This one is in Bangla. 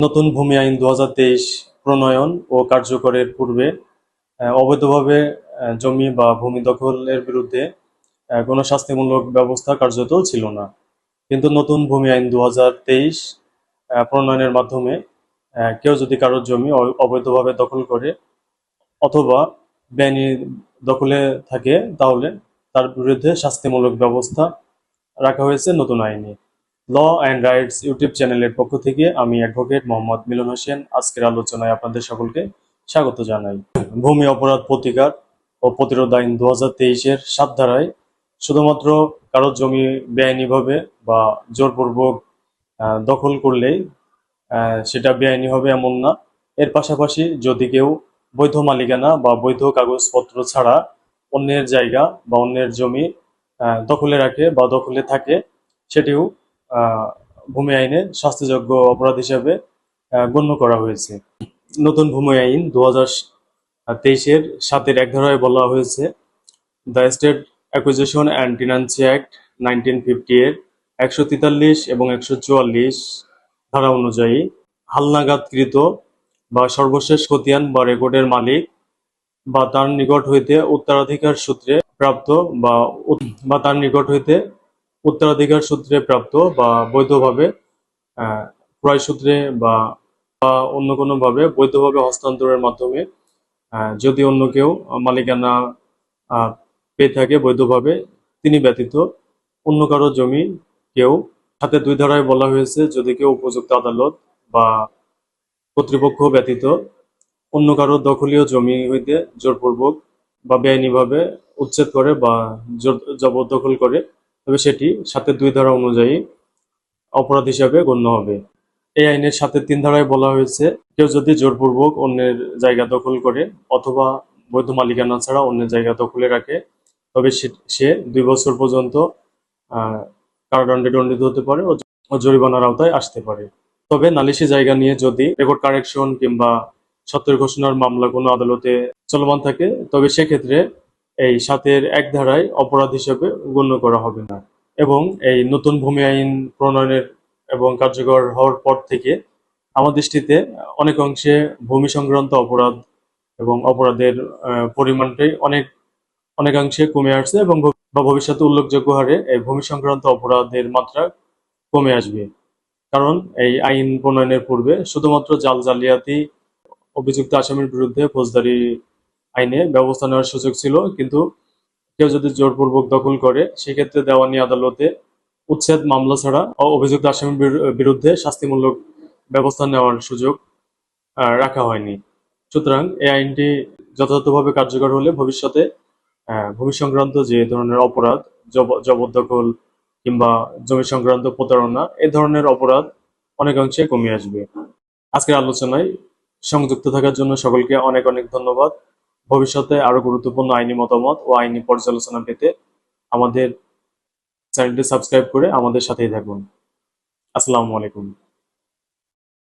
নতুন ভূমি আইন দু হাজার তেইশ প্রণয়ন ও কার্যকরের পূর্বে অবৈধভাবে জমি বা ভূমি দখলের বিরুদ্ধে কোনো শাস্তিমূলক ব্যবস্থা কার্যত ছিল না। কিন্তু নতুন ভূমি আইন দু হাজার তেইশ প্রণয়নের মাধ্যমে কেউ যদি কারোর জমি অবৈধভাবে দখল করে অথবা বেআইনি দখলে থাকে, তাহলে তার বিরুদ্ধে শাস্তিমূলক ব্যবস্থা রাখা হয়েছে নতুন আইনে। ল অ্যান্ড রাইটস ইউটিউব চ্যানেলের পক্ষ থেকে আমি অ্যাডভোকেট মোহাম্মদ মিলন হোসেন। আজকের আলোচনায় আপনাদের সকলকে স্বাগত জানাই। ভূমি অপরাধ প্রতিকার ও প্রতিরোধ আইন দু হাজার তেইশের সাত ধারায় শুধুমাত্র কারও জমি বেআইনিভাবে বা জোরপূর্বক দখল করলেই সেটা বেআইনি হবে এমন না। এর পাশাপাশি যদি কেউ বৈধ মালিকানা বা বৈধ কাগজপত্র ছাড়া অন্যের জায়গা বা অন্যের জমি দখলে রাখে বা দখলে থাকে, সেটিও ভূমি আইনে শাস্তিযোগ্য অপরাধ হিসাবে গণ্য করা হয়েছে। নতুন ভূমি আইন দু হাজার তেইশের সাতের এক ধারায় বলা হয়েছে, the state acquisition and tenancy act nineteen fifty এর একশো তেতাল্লিশ এবং একশো চুয়াল্লিশ ধারা অনুযায়ী হালনাগাদকৃত বা সর্বশেষ খতিয়ান বা রেকর্ডের মালিক বা তার নিকট হইতে উত্তরাধিকার সূত্রে প্রাপ্ত বা তার নিকট হইতে উত্তরাধিকার সূত্রে প্রাপ্ত বা বৈধভাবে ক্রয় সূত্রে বা অন্য কোনো ভাবে বৈধভাবে হস্তান্তরের মাধ্যমে যদি অন্য কেউ মালিকানা পেয়ে থাকে বৈধভাবে, তিনি ব্যতীত অন্য কারও জমি কেউ, সাথে দুই ধারায় বলা হয়েছে যদি কেউ উপযুক্ত আদালত বা কর্তৃপক্ষ ব্যতীত অন্য কারও দখলীয় জমি হইতে জোরপূর্বক বা বেআইনিভাবে উচ্ছেদ করে বা জবরদখল করে তবে সেটি সাথে দুই ধারা অনুযায়ী অপরাধ হিসাবে গণ্য হবে। এই আইনের সাথে তিন ধারায় বলা হয়েছে, কেউ যদি জোরপূর্বক অন্যের জায়গা দখল করে অথবা বৈধ মালিকানা ছাড়া অন্যের জায়গা দখলে রাখে, তবে সে- দুই বছর পর্যন্ত কারাদণ্ডে দণ্ডিত হতে পারে ও জরিমানার আওতায় আসতে পারে। তবে নালিশি জায়গা নিয়ে যদি রেকর্ড কারেকশন কিংবা সত্যের ঘোষণার মামলা কোনো আদালতে চলমান থাকে, তবে সেক্ষেত্রে এই সাতের এক ধারায় অপরাধ হিসেবে গণ্য করা হবে না। এবং এই নতুন ভূমি আইন প্রণয়নের এবং কার্যকর হওয়ার পর থেকে আমার দৃষ্টিতে অনেক অংশে ভূমি সংক্রান্ত অপরাধ এবং অপরাধের পরিমাণটাই অনেক, অনেকাংশে কমে আসছে এবং ভবিষ্যতে উল্লেখযোগ্য হারে এই ভূমি সংক্রান্ত অপরাধের মাত্রা কমে আসবে। কারণ এই আইন প্রণয়নের পূর্বে শুধুমাত্র জাল জালিয়াতি অভিযুক্ত আসামির বিরুদ্ধে ফৌজদারি আইনে ব্যবস্থা নেওয়ার সুযোগ ছিল, কিন্তু কেউ যদি জোরপূর্বক দখল করে, সেক্ষেত্রে দেওয়ানি আদালতে উচ্ছেদ মামলা ছাড়া অভিযুক্ত আসামির বিরু- বিরুদ্ধে শাস্তিমূলক ব্যবস্থা নেওয়ার সুযোগ রাখা হয়নি। সুতরাং এই আইনটি যথাযথভাবে কার্যকর হলে ভবিষ্যতে ভূমি সংক্রান্ত যে ধরনের অপরাধ, জব- জবরদখল কিংবা জমি সংক্রান্ত প্রতারণা, এ ধরনের অপরাধ অনেকাংশে কমে আসবে। আজকের আলোচনায় সংযুক্ত থাকার জন্য সকলকে অনেক অনেক ধন্যবাদ। ভবিষ্যতে আরও গুরুত্বপূর্ণ আইনি মতামত ও আইনি পর্যালোচনা পেতে আমাদের চ্যানেলটি সাবস্ক্রাইব করে আমাদের সাথেই থাকুন। আসসালামু আলাইকুম।